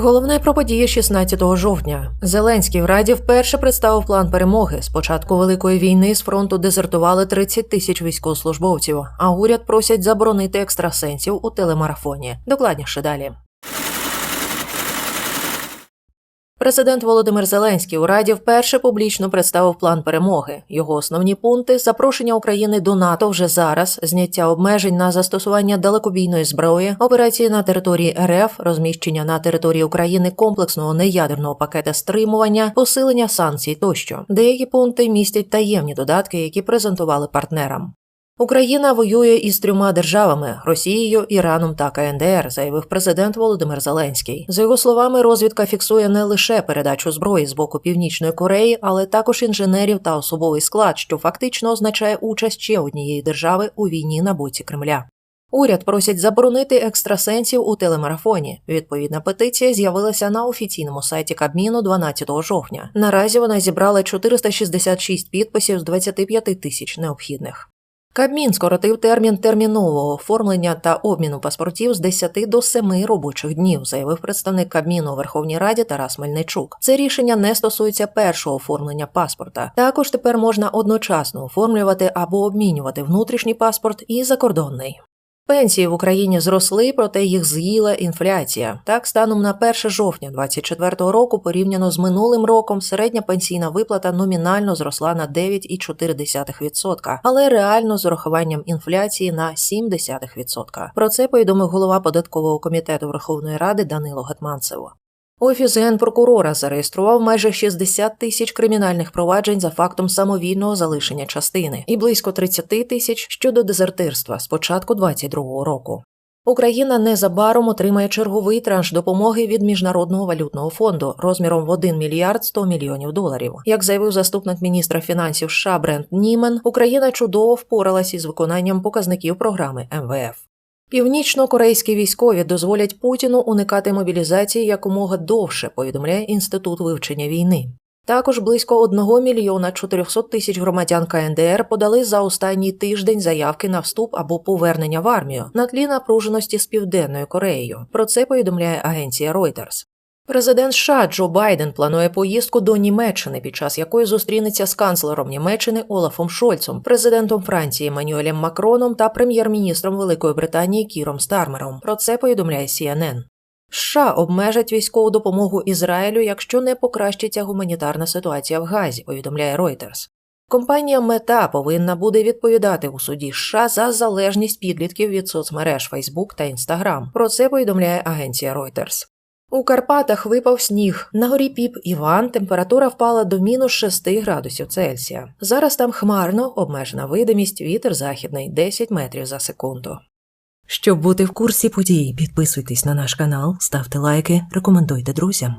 Головне про події 16 жовтня. Зеленський в Раді вперше представив план перемоги. З початку великої війни з фронту дезертували 30 тисяч військовослужбовців, а уряд просять заборонити екстрасенсів у телемарафоні. Докладніше далі. Президент Володимир Зеленський у Раді вперше публічно представив план перемоги. Його основні пункти запрошення України до НАТО вже зараз, зняття обмежень на застосування далекобійної зброї, операції на території РФ, розміщення на території України комплексного неядерного пакета стримування, посилення санкцій тощо. Деякі пункти містять таємні додатки, які презентували партнерам. Україна воює із трьома державами Росією, Іраном та КНДР, заявив президент Володимир Зеленський. За його словами, розвідка фіксує не лише передачу зброї з боку Північної Кореї, але також інженерів та особовий склад, що фактично означає участь ще однієї держави у війні на боці Кремля. Уряд просять заборонити екстрасенсів у телемарафоні. Відповідна петиція з'явилася на офіційному сайті Кабміну 12 жовтня. Наразі вона зібрала 466 підписів з 25 тисяч необхідних. Кабмін скоротив термін термінового оформлення та обміну паспортів з 10 до 7 робочих днів, заявив представник Кабміну у Верховній Раді Тарас Мельничук. Це рішення не стосується першого оформлення паспорта. Також тепер можна одночасно оформлювати або обмінювати внутрішній паспорт і закордонний. Пенсії в Україні зросли, проте їх з'їла інфляція. Так, станом на 1 жовтня 2024 року, порівняно з минулим роком, середня пенсійна виплата номінально зросла на 9,4%, але реально з урахуванням інфляції на 0,7%. Про це повідомив голова податкового комітету Верховної Ради Данило Гетманцево. Офіс генпрокурора зареєстрував майже 60 тисяч кримінальних проваджень за фактом самовільного залишення частини і близько 30 тисяч щодо дезертирства з початку 2022 року. Україна незабаром отримає черговий транш допомоги від Міжнародного валютного фонду розміром в 1 мільярд 100 мільйонів доларів. Як заявив заступник міністра фінансів США Брент Німен, Україна чудово впоралась із виконанням показників програми МВФ. Північно-корейські військові дозволять Путіну уникати мобілізації якомога довше, повідомляє інститут вивчення війни. Також близько 1 мільйона 400 тисяч громадян КНДР подали за останній тиждень заявки на вступ або повернення в армію на тлі напруженості з південною Кореєю. Про це повідомляє агенція Reuters. Президент США Джо Байден планує поїздку до Німеччини, під час якої зустрінеться з канцлером Німеччини Олафом Шольцом, президентом Франції Еммануелем Макроном та прем'єр-міністром Великої Британії Кіром Стармером. Про це повідомляє CNN. США обмежать військову допомогу Ізраїлю, якщо не покращиться гуманітарна ситуація в Газі, повідомляє Reuters. Компанія Мета повинна буде відповідати у суді США за залежність підлітків від соцмереж Facebook та Instagram. Про це повідомляє агенція Reuters. У Карпатах випав сніг. На горі Піп Іван температура впала до мінус 6 градусів Цельсія. Зараз там хмарно, обмежена видимість, вітер західний 10 метрів за секунду. Щоб бути в курсі подій, підписуйтесь на наш канал, ставте лайки, рекомендуйте друзям.